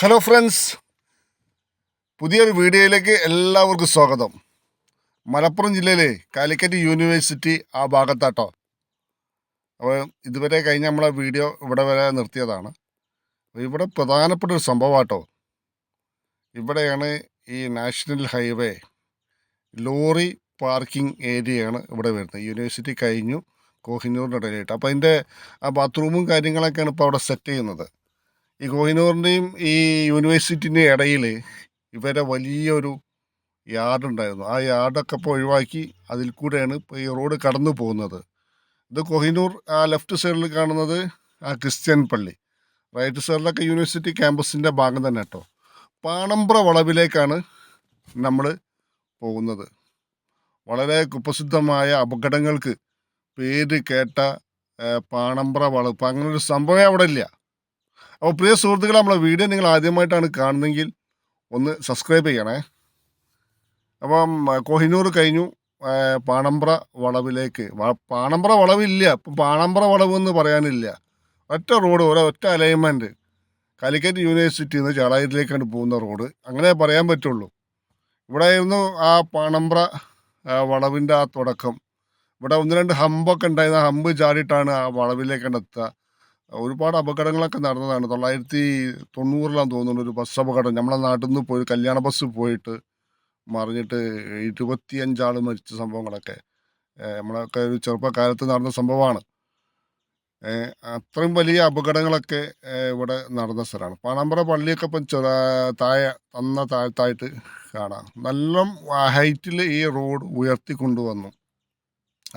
Hello friends. പുതിയൊരു വീഡിയോയിലേക്ക് എല്ലാവർക്കും സ്വാഗതം. മലപ്പുറം ജില്ലയിലെ കാലിക്കറ്റ് യൂണിവേഴ്സിറ്റി ആ ഭാഗത്താട്ടോ. അപ്പോൾ ഇതുവരെ കഴിഞ്ഞ നമ്മളെ വീഡിയോ ഇവിടെ വരെ നിർത്തിയതാണ്. ഇവിടെ പ്രധാനപ്പെട്ട ഒരു സംഭവമാട്ടോ. ഇവിടെയാണ് ഈ നാഷണൽ ഹൈവേ ലോറി പാർക്കിംഗ് ഏരിയയാണ് ഇവിടെ വരുന്നത്. യൂണിവേഴ്സിറ്റി കഴിഞ്ഞു കോഹിനൂറിന്റെ ഇടയിലായിട്ട്. അപ്പോൾ അതിന്റെ ആ ബാത്റൂമും കാര്യങ്ങളൊക്കെയാണ് ഇപ്പോൾ അവിടെ സെറ്റ് ചെയ്യുന്നത്. ഈ കോഹിനൂറിന്റെയും ഈ യൂണിവേഴ്സിറ്റിന്റെയും ഇടയിൽ ഇവരെ വലിയൊരു യാർഡുണ്ടായിരുന്നു. ആ യാർഡൊക്കെ ഇപ്പോൾ ഒഴിവാക്കി അതിൽ കൂടെയാണ് ഇപ്പോൾ ഈ റോഡ് കടന്നു പോകുന്നത്. ഇത് കൊഹിനൂർ ആ ലെഫ്റ്റ് സൈഡിൽ കാണുന്നത് ആ ക്രിസ്ത്യൻ പള്ളി. റൈറ്റ് സൈഡിലൊക്കെ യൂണിവേഴ്സിറ്റി ക്യാമ്പസിന്റെ ഭാഗം തന്നെ കേട്ടോ. പാണമ്പ്ര വളവിലേക്കാണ് നമ്മൾ പോകുന്നത്. വളരെ കുപ്രസിദ്ധമായ അപകടങ്ങൾക്ക് പേര് കേട്ട പാണമ്പ്ര വളവ്. അങ്ങനൊരു അങ്ങനെ ഒരു സംഭവം അവിടെ ഇല്ല. അപ്പോൾ പ്രിയ സുഹൃത്തുക്കൾ നമ്മളെ വീഡിയോ നിങ്ങൾ ആദ്യമായിട്ടാണ് കാണുന്നതെങ്കിൽ ഒന്ന് സബ്സ്ക്രൈബ് ചെയ്യണേ. അപ്പം കൊഹിനൂർ കഴിഞ്ഞു. പാണമ്പ്ര വളവിലേക്ക്. പാണമ്പ്ര വളവില്ല. ഇപ്പം പാണമ്പ്ര വളവ് എന്ന് പറയാനില്ല. ഒറ്റ റോഡ് ഒരു ഒറ്റ അലൈൻമെന്റ് കാലിക്കറ്റ് യൂണിവേഴ്സിറ്റിയിൽ നിന്ന് ചാളായിരിലേക്കാണ് പോകുന്ന റോഡ്. അങ്ങനെ പറയാൻ പറ്റുള്ളൂ. ഇവിടെ ആയിരുന്നു ആ പാണമ്പ്ര വളവിന്റെ ആ തുടക്കം. ഇവിടെ ഒന്ന് രണ്ട് ഹമ്പൊക്കെ ഉണ്ടായിരുന്നു. ഹമ്പ് ചാടിയിട്ടാണ് ആ വളവിലേക്കാണ് എത്തുക. ഒരുപാട് അപകടങ്ങളൊക്കെ നടന്നതാണ്. തൊള്ളായിരത്തി തൊണ്ണൂറിലാന്ന് തോന്നുന്നത് ഒരു ബസ് അപകടം. നമ്മളെ നാട്ടിൽ നിന്ന് പോയി കല്യാണ ബസ് പോയിട്ട് മറിഞ്ഞിട്ട് ഇരുപത്തിയഞ്ചാൾ മരിച്ച സംഭവങ്ങളൊക്കെ നമ്മളൊക്കെ ഒരു ചെറുപ്പക്കാലത്ത് നടന്ന സംഭവമാണ്. അത്രയും വലിയ അപകടങ്ങളൊക്കെ ഇവിടെ നടന്ന സ്ഥലമാണ്. പാണമ്പറ പള്ളിയൊക്കെ ഇപ്പം ചെറ താഴെ തന്ന താഴത്തായിട്ട് കാണാം. നല്ല ഹൈറ്റിൽ ഈ റോഡ് ഉയർത്തി കൊണ്ടുവന്നു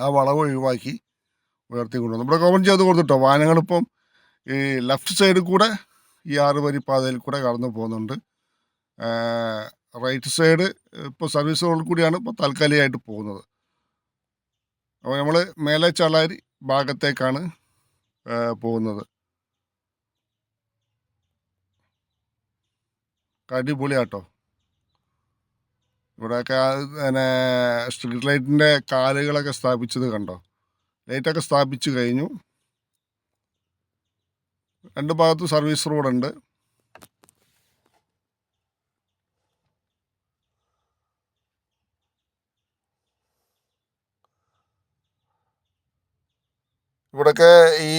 ആ വളവ് ഒഴിവാക്കി ഉയർത്തി കൊണ്ടുവന്നു ഇവിടെ കവർ ചെയ്ത് കൊടുത്തിട്ടോ? വാഹനങ്ങളിപ്പം ഈ ലെഫ്റ്റ് സൈഡിൽ കൂടെ ഈ ആറ് വരി പാതയിൽ കൂടെ കടന്നു പോകുന്നുണ്ട്. റൈറ്റ് സൈഡ് ഇപ്പോൾ സർവീസ് റോഡിൽ കൂടിയാണ് ഇപ്പോൾ താൽക്കാലികമായിട്ട് പോകുന്നത്. അപ്പോൾ നമ്മൾ മേലെ ചളാരി ഭാഗത്തേക്കാണ് പോകുന്നത്. അടിപൊളിയാട്ടോ. ഇവിടെയൊക്കെ പിന്നെ സ്ട്രീറ്റ് ലൈറ്റിന്റെ കാലുകളൊക്കെ സ്ഥാപിച്ചത് കണ്ടോ? ലൈറ്റൊക്കെ സ്ഥാപിച്ചു കഴിഞ്ഞു. രണ്ട് ഭാഗത്തും സർവീസ് റോഡുണ്ട് ഇവിടൊക്കെ ഈ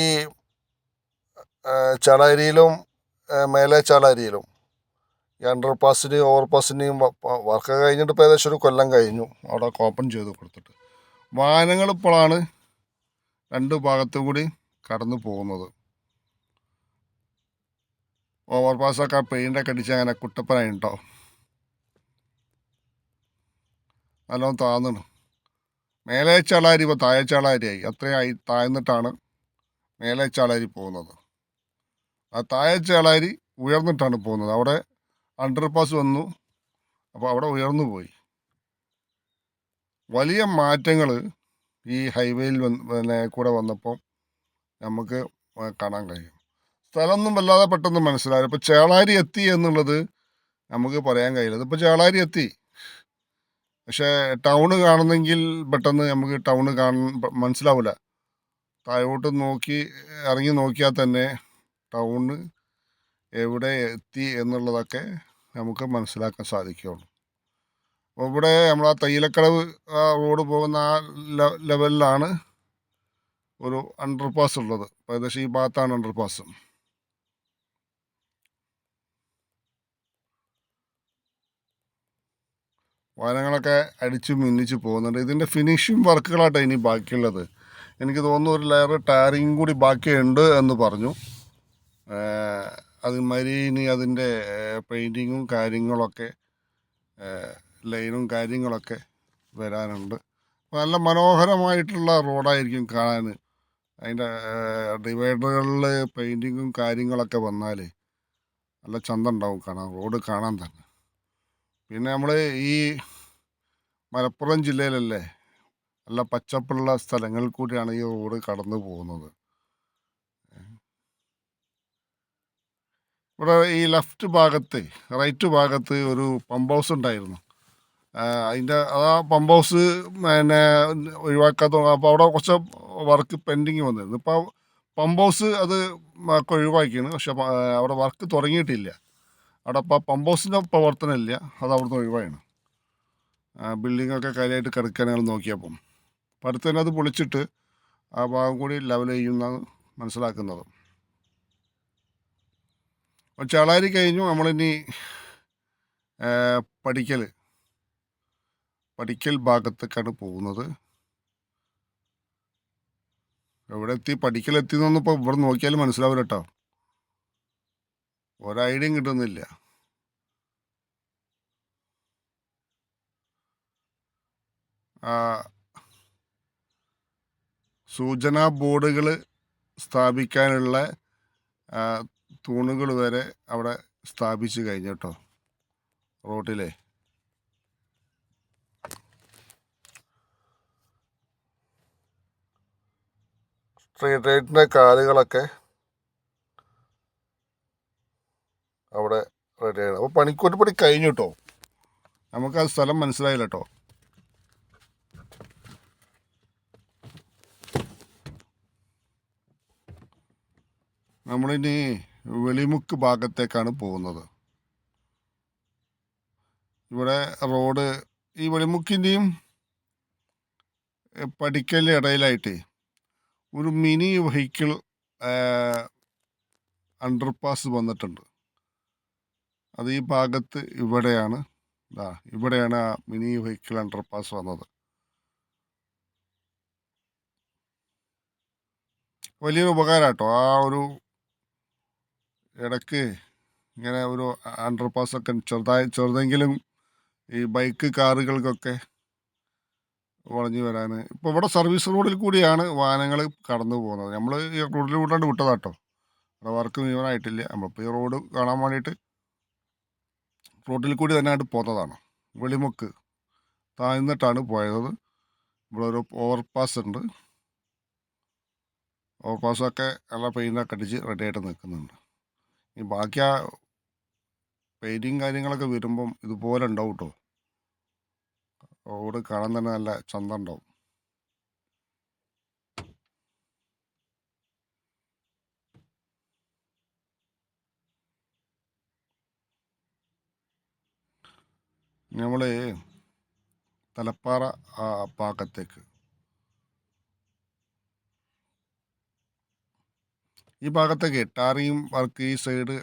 ചാളാരിയിലും മേലെ ചാളാരിയിലും ഈ അണ്ടർ ഓവർപാസിന്റെയും ഓവർ പാസിന്റെയും വർക്ക് കഴിഞ്ഞിട്ട് ഇപ്പോൾ ഏകദേശം ഒരു കൊല്ലം കഴിഞ്ഞു. അവിടെ ഓപ്പൺ ചെയ്ത് കൊടുത്തിട്ട്. വാഹനങ്ങൾ ഇപ്പോഴാണ് രണ്ട് ഭാഗത്തും കൂടി കടന്നു പോകുന്നത്. ഓവർ പാസ്സൊക്കെ പെയിന്റൊക്കെ അടിച്ച് അങ്ങനെ കുട്ടപ്പനായി കുട്ടപ്പനായിട്ടോ. നല്ലോണം താന്നു മേലെ ചാളാരി ഇപ്പോൾ താഴെ ചാളാരിയായി ആയി താഴ്ന്നിട്ടാണ് മേലെ ചളാരി പോകുന്നത്. ആ താഴെ ചളാരി ഉയർന്നിട്ടാണ് പോകുന്നത്. അവിടെ അണ്ടർ പാസ് വന്നു. അപ്പോൾ അവിടെ ഉയർന്നു പോയി. വലിയ മാറ്റങ്ങൾ ഈ ഹൈവേയിൽ വന്ന് കൂടെ വന്നപ്പോൾ നമുക്ക് കാണാൻ കഴിയും. സ്ഥലമൊന്നും വല്ലാതെ പെട്ടെന്ന് മനസ്സിലായില്ല ഇപ്പോൾ ചേളാരി എത്തി എന്നുള്ളത് നമുക്ക് പറയാൻ കഴിയില്ല. ഇതിപ്പോൾ ചേളാരി എത്തി. പക്ഷേ ടൗണ് കാണുന്നെങ്കിൽ പെട്ടെന്ന് നമുക്ക് ടൗണ് കാണാൻ മനസ്സിലാവില്ല താഴോട്ട് നോക്കി ഇറങ്ങി നോക്കിയാൽ തന്നെ ടൗണ് എവിടെ എത്തി എന്നുള്ളതൊക്കെ നമുക്ക് മനസ്സിലാക്കാൻ സാധിക്കുകയുള്ളൂ. അപ്പോൾ ഇവിടെ നമ്മൾ ആ തയ്യലക്കടവ് റോഡ് പോകുന്ന ആ ലെവലിലാണ് ഒരു അണ്ടർ പാസ് ഉള്ളത്. ഏകദേശം ഈ ഭാഗത്താണ് അണ്ടർ പാസ് വാഹനങ്ങളൊക്കെ അടിച്ചു മിന്നിച്ച് പോകുന്നുണ്ട്. ഇതിന്റെ ഫിനിഷിംഗ് വർക്കുകളായിട്ടാണ് ഇനി ബാക്കിയുള്ളത്. എനിക്ക് തോന്നുന്നു ഒരു ലെയർ ടയറിങ് കൂടി ബാക്കിയുണ്ട് എന്ന് പറഞ്ഞു. അതുമാതിരി ഇനി അതിന്റെ പെയിന്റിങ്ങും കാര്യങ്ങളൊക്കെ ലൈനും കാര്യങ്ങളൊക്കെ വരാനുണ്ട്. നല്ല മനോഹരമായിട്ടുള്ള റോഡായിരിക്കും കാണാൻ. അതിന്റെ ഡിവൈഡറുകളിൽ പെയിന്റിങ്ങും കാര്യങ്ങളൊക്കെ വന്നാൽ നല്ല ചന്തം ഉണ്ടാവും കാണാൻ റോഡ് കാണാൻ തന്നെ. പിന്നെ നമ്മൾ ഈ മലപ്പുറം ജില്ലയിലല്ലേ നല്ല പച്ചപ്പുള്ള സ്ഥലങ്ങളിൽ കൂടിയാണ് ഈ റോഡ് കടന്നു പോകുന്നത്. ഇവിടെ ഈ ലെഫ്റ്റ് ഭാഗത്ത് റൈറ്റ് ഭാഗത്ത് ഒരു പമ്പ് ഹൗസ് ഉണ്ടായിരുന്നു. അതിന്റെ ആ പമ്പ് ഹൗസ് പിന്നെ ഒഴിവാക്കാത്ത അപ്പോൾ അവിടെ കുറച്ച് വർക്ക് പെൻഡിങ് വന്നിരുന്നു. ഇപ്പോൾ പമ്പ് ഹൗസ് അത് ഒഴിവാക്കിയാണ്. പക്ഷെ അവിടെ വർക്ക് തുടങ്ങിയിട്ടില്ല. അവിടെ ഇപ്പോൾ പമ്പ് ഹൗസിന്റെ പ്രവർത്തനമില്ല. അത് അവിടുന്ന് ഒഴിവായാണ് ബിൽഡിങ്ങൊക്കെ കാര്യമായിട്ട് കിടക്കാൻ ഞങ്ങൾ നോക്കിയപ്പം അപ്പം അടുത്ത് തന്നെ അത് പൊളിച്ചിട്ട് ആ ഭാഗം കൂടി ലെവൽ ചെയ്യുമെന്നാണ് മനസ്സിലാക്കുന്നത്. അപ്പോൾ ചളാരി കഴിഞ്ഞു. നമ്മളിനി പഠിക്കൽ പഠിക്കൽ ഭാഗത്തേക്കാണ് പോകുന്നത്. എവിടെ എത്തി പഠിക്കലെത്തി എന്നൊന്നും ഇപ്പോൾ ഇവിടെ നോക്കിയാലും മനസ്സിലാവില്ല കേട്ടോ. ഒരു ഐഡിയയും കിട്ടുന്നില്ല. സൂചനാ ബോർഡുകൾ സ്ഥാപിക്കാനുള്ള തൂണുകൾ വരെ അവിടെ സ്ഥാപിച്ചു കഴിഞ്ഞു കേട്ടോ റോട്ടിലെ. സ്ട്രീറ്റ് ലൈറ്റിന്റെ കാലുകളൊക്കെ അവിടെ റെഡി റെഡിയാണ് അപ്പോൾ പണിക്കൂട്ട് പണി കഴിഞ്ഞു കേട്ടോ നമുക്ക് ആ സ്ഥലം മനസ്സിലായില്ല കേട്ടോ നമ്മളിനി വെളിമുക്ക് ഭാഗത്തേക്കാണ് പോകുന്നത്. ഇവിടെ റോഡ് ഈ വെളിമുക്കിന്റെയും പഠിക്കലിന്റെ ഇടയിലായിട്ട് ഒരു മിനി വെഹിക്കിൾ അണ്ടർപാസ് വന്നിട്ടുണ്ട്. അത് ഈ ഭാഗത്ത് ഇവിടെയാണ്. ഇതാ ഇവിടെയാണ് ആ മിനി വെഹിക്കിൾ അണ്ടർപാസ് വന്നത്. വലിയൊരു ഉപകാരം കേട്ടോ ആ ഒരു ഇടയ്ക്ക് ഇങ്ങനെ ഒരു അണ്ടർപാസ് ഒക്കെ ചെറുതായി ചെറുതെങ്കിലും ഈ ബൈക്ക് കാറുകൾക്കൊക്കെ വളഞ്ഞു വരാൻ ഇപ്പോൾ ഇവിടെ സർവീസ് റോഡിൽ കൂടിയാണ് വാഹനങ്ങൾ കടന്നു പോകുന്നത്. നമ്മൾ ഈ റോഡിൽ കൂട്ടാണ്ട് വിട്ടതാട്ടോ. അവിടെ വർക്ക് മുഴുവനായിട്ടില്ല. നമ്മളിപ്പോൾ ഈ റോഡ് കാണാൻ വേണ്ടിയിട്ട് റോഡിൽ കൂടി തന്നെ ആയിട്ട് പോകുന്നതാണ് വെളിമുക്ക് താഴ്ന്നിട്ടാണ് പോയത്. ഇവിടെ ഒരു ഓവർപാസ് ഉണ്ട്. ഓവർപാസൊക്കെ നല്ല പെയിന്റൊക്കെ അടിച്ച് റെഡി ആയിട്ട് നിൽക്കുന്നുണ്ട്. ഈ ബാക്കി ആ പെയിന്റിങ് കാര്യങ്ങളൊക്കെ വരുമ്പം ഇതുപോലെ ഉണ്ടാവും കേട്ടോ റോഡ് കാണാൻ തന്നെ നല്ല ചന്തം ഉണ്ടാവും. നമ്മൾ തലപ്പാറ ഭാഗത്തേക്ക്. ഈ ഭാഗത്തേക്ക് ടാറിയും വർക്ക് ഈ സൈഡ്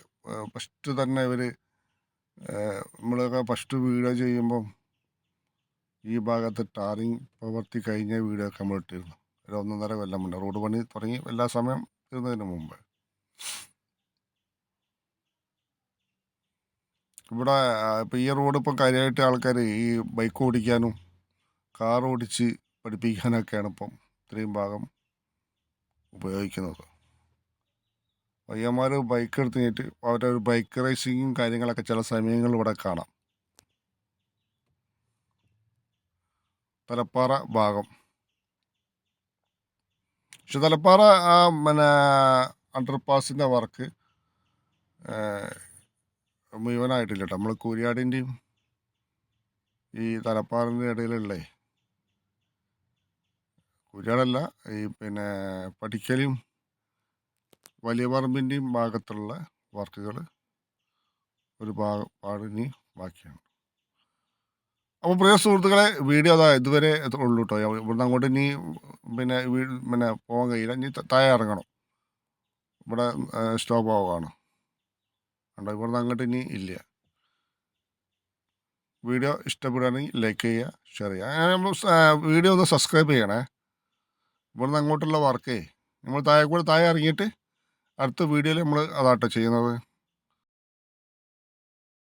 ഫസ്റ്റ് തന്നെ ഇവർ നമ്മളൊക്കെ ഫസ്റ്റ് വീഡിയോ ചെയ്യുമ്പം ഈ ഭാഗത്ത് ടാറിങ് പ്രവർത്തി കഴിഞ്ഞ വീഡിയോ ഒക്കെ നമ്മൾ ഇട്ടിരുന്നു. ഒരു ഒന്നൊന്നര കൊല്ലം മുന്നേ. റോഡ് പണി തുടങ്ങി എല്ലാ സമയം ഇരുന്നതിന് മുമ്പ്. ഇവിടെ ഇപ്പം ഈ റോഡ് ഇപ്പം കാര്യമായിട്ട് ആൾക്കാർ ഈ ബൈക്ക് ഓടിക്കാനും കാർ ഓടിച്ച് പഠിപ്പിക്കാനൊക്കെയാണ് ഇപ്പം ഇത്രയും ഭാഗം ഉപയോഗിക്കുന്നത്. പയ്യന്മാർ ബൈക്ക് എടുത്ത് കഴിഞ്ഞിട്ട് അവരുടെ ഒരു ബൈക്ക് റേസിങ്ങും കാര്യങ്ങളൊക്കെ ചില സമയങ്ങളിൽ ഇവിടെ കാണാം. തലപ്പാറ ഭാഗം. പക്ഷെ തലപ്പാറ പിന്നെ അണ്ടർപാസിന്റെ വർക്ക് മുഴുവനായിട്ടില്ല നമ്മൾ കൂരിയാടിന്റെയും ഈ തലപ്പാറിന്റെ ഇടയിലുള്ള. കൂരിയാടല്ല ഈ പിന്നെ പഠിക്കലും വലിയ പറമ്പിന്റെയും ഭാഗത്തുള്ള വർക്കുകൾ ഒരു ഭാഗ പാടിനി ബാക്കിയാണ്. അപ്പോൾ പ്രിയ സുഹൃത്തുക്കളെ വീഡിയോ അതാ ഇതുവരെ ഉള്ളൂ കേട്ടോ ഇവിടുന്ന് അങ്ങോട്ട് ഇനി പിന്നെ പിന്നെ പോകാൻ കഴിയില്ല. ഇനി തയ്യാറിറങ്ങണം ഇവിടെ സ്റ്റോപ്പ് ആവുകയാണ്. കണ്ടോ ഇവിടുന്ന് അങ്ങോട്ട് ഇനി ഇല്ല. വീഡിയോ ഇഷ്ടപ്പെടുകയാണെങ്കിൽ ലൈക്ക് ചെയ്യുക ഷെയർ ചെയ്യുക. അങ്ങനെ നമ്മൾ വീഡിയോ ഒന്ന് സബ്സ്ക്രൈബ് ചെയ്യണേ. ഇവിടുന്ന് അങ്ങോട്ടുള്ള വർക്കേ നമ്മൾ താഴെ കൂടെ താഴെ ഇറങ്ങിയിട്ട് അടുത്ത വീഡിയോയിൽ നമ്മൾ അതാട്ടോ ചെയ്യുന്നത്.